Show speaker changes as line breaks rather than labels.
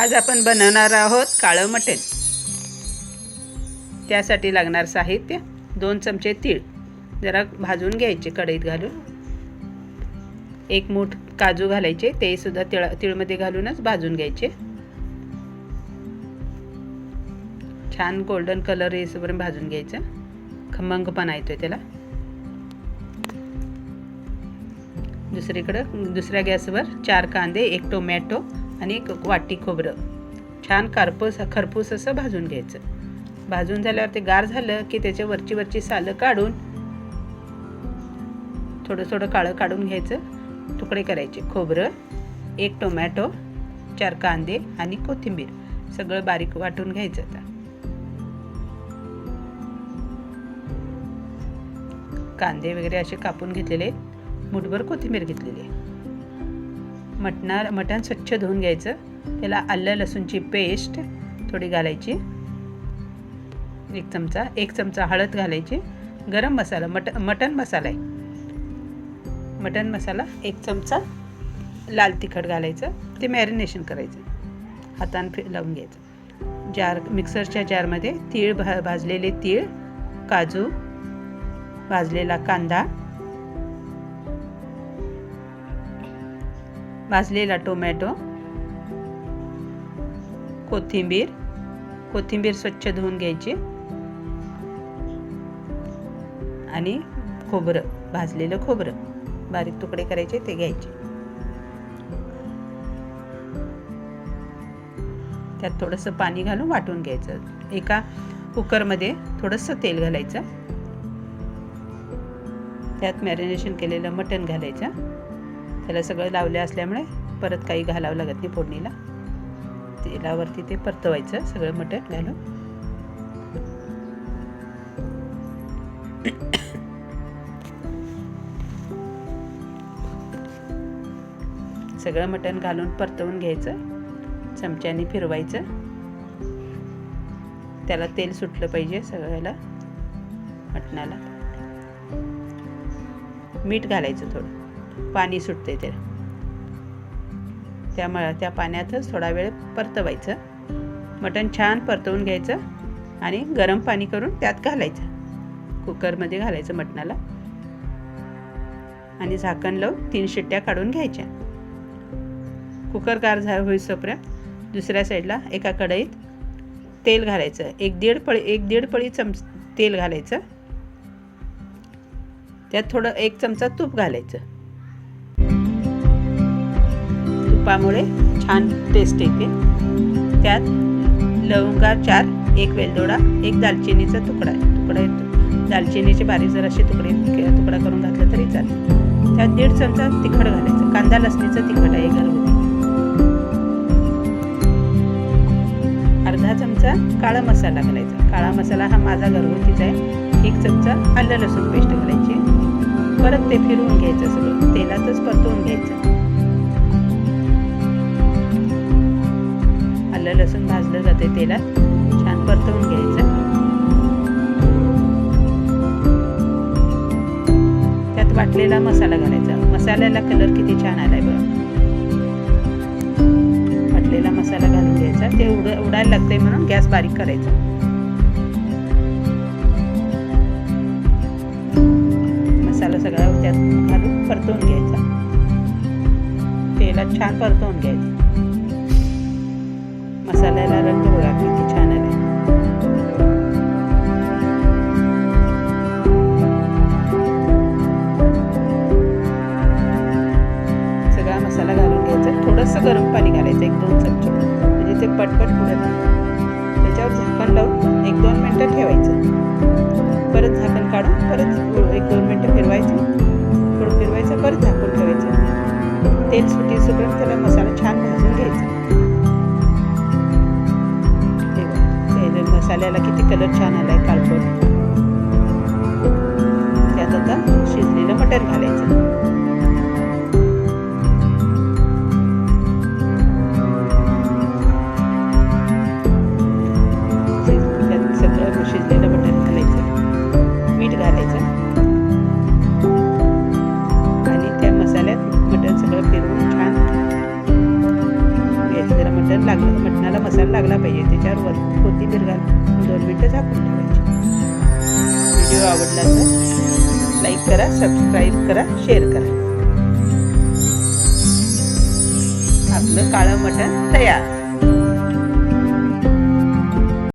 आज आपण बनवणार आहोत काळं मटण. त्यासाठी लागणार साहित्य दोन चमचे तीळ. जरा भाजून घ्यायचे कढईत घालून. एक मूठ काजू घालायचे ते सुद्धा तिळ तिळमध्ये घालूनच भाजून घ्यायचे. छान गोल्डन कलर येसपर्यंत भाजून घ्यायचं. खमंगपणा येतोय त्याला. दुसरीकडं दुसऱ्या गॅसवर चार कांदे एक टोमॅटो आणि एक वाटी खोबरं. छान कारपूस खरपूस असं भाजून घ्यायचं. भाजून झाल्यावर ते गार झालं की त्याच्या वरची वरची सालं काढून थोडं थोडं काळं काढून घ्यायचं. तुकडे करायचे. खोबरं एक टोमॅटो चार कांदे आणि कोथिंबीर. सगळं बारीक वाटून घ्यायचं आता. कांदे वगैरे असे कापून घेतलेले मुठभर कोथिंबीर घेतलेली आहे. मटणार मटण स्वच्छ धुवून घ्यायचं. त्याला आलं लसूणची पेस्ट थोडी घालायची. एक चमचा एक चमचा हळद घालायची. गरम मसाला मट मटन मसाला आहे. मटन मसाला एक चमचा लाल तिखट घालायचं. ते मॅरिनेशन करायचं. हातानं फि लावून घ्यायचं. जार मिक्सरच्या जारमध्ये तीळ भा भाजलेले तीळ काजू भाजलेला कांदा भाजलेला टोमॅटो कोथिंबीर कोथिंबीर स्वच्छ धुवून घ्यायची आणि खोबरं भाजलेलं खोबरं बारीक तुकडे करायचे ते घ्यायचे. त्यात थोडंसं पाणी घालून वाटून घ्यायचं. एका कुकरमध्ये थोडंसं तेल घालायचं. त्यात मॅरिनेशन केलेलं मटण घालायचं. त्याला सगळं लावले असल्यामुळे परत काही घालावं लागत नाही फोडणीला. तेलावरती ते परतवायचं सगळं मटण घालून. सगळं मटण घालून परतवून घ्यायचं चमच्याने फिरवायचं. त्याला तेल सुटलं पाहिजे सगळ्याला मटणाला. मीठ घालायचं थोडं. पाणी सुटते ते. त्यामुळे त्या पाण्यातच थोडा वेळ परतवायचं. मटण छान परतवून घ्यायचं आणि गरम पाणी करून त्यात घालायचं. कुकरमध्ये घालायचं मटणाला. आणि झाकण लावून तीन शिट्ट्या काढून घ्यायच्या. कुकर गार झा होईसोपर्यंत दुसऱ्या साईडला एका कढईत तेल घालायचं. एक दीड पळी एक दीड पळी चमच तेल घालायचं. त्यात थोडं एक चमचा तूप घालायचं. तुपामुळे छान टेस्ट येते. त्यात लवंगा चार एक वेलदोडा एक दालचिनीचा तुकडा. तुकडा येतो. दालचिनीचे बारीक जर असे तुकडे तुकडा करून घातला तरी चालेल. त्यात दीड चमचा तिखट घालायचं. कांदा लसणीचं तिखट आहे घरगुती अर्धा चमचा काळा मसाला घालायचा. काळा मसाला हा माझा घरगुतीचा आहे. एक चमचा आलं लसूण पेस्ट घालायची. परत ते फिरवून घ्यायचं सगळं. तेलातच परतवून घ्यायचं. आलं लसूण भाजलं जाते तेलात. छान परतवून घ्यायचं. त्यात वाटलेला मसाला घालायचा. मसाल्याला कलर किती छान आलाय बघा. वाटलेला मसाला घालून घ्यायचा. ते उड उडायला लागते म्हणून गॅस बारीक करायचा. मसाला सगळा त्यात घालून परतवून घ्यायचा. तेलात छान परतवून घ्यायचं. मसाल्याला रंग बघा किती छान आले सगळा मसाला घालून घ्यायचा. थोडंसं गरम पाणी घालायचं एक दोन चमचे. म्हणजे ते पटपट पुढत त्याच्यावर झाकण लावून एक दोन मिनटं ठेवायचं. परत झाकण काढून परत एक दोन मिनटं फिरवायचं. थोडं फिरवायचं परत झाकून ठेवायचं. तेल सुटी सुटून त्याला मसाला आल्याला किती कलर छान आलाय काळपट त्यात आता शिजलेलं मटण घालायचं. मटण लागलं मटणाला मसाला लागला पाहिजे. त्याच्यावर वर कोथिंबीर घालून दोन मिनटं झाकून ठेवायची. व्हिडिओ आवडला तर लाईक करा सबस्क्राईब करा शेअर करा. आपलं काळं मटण तयार.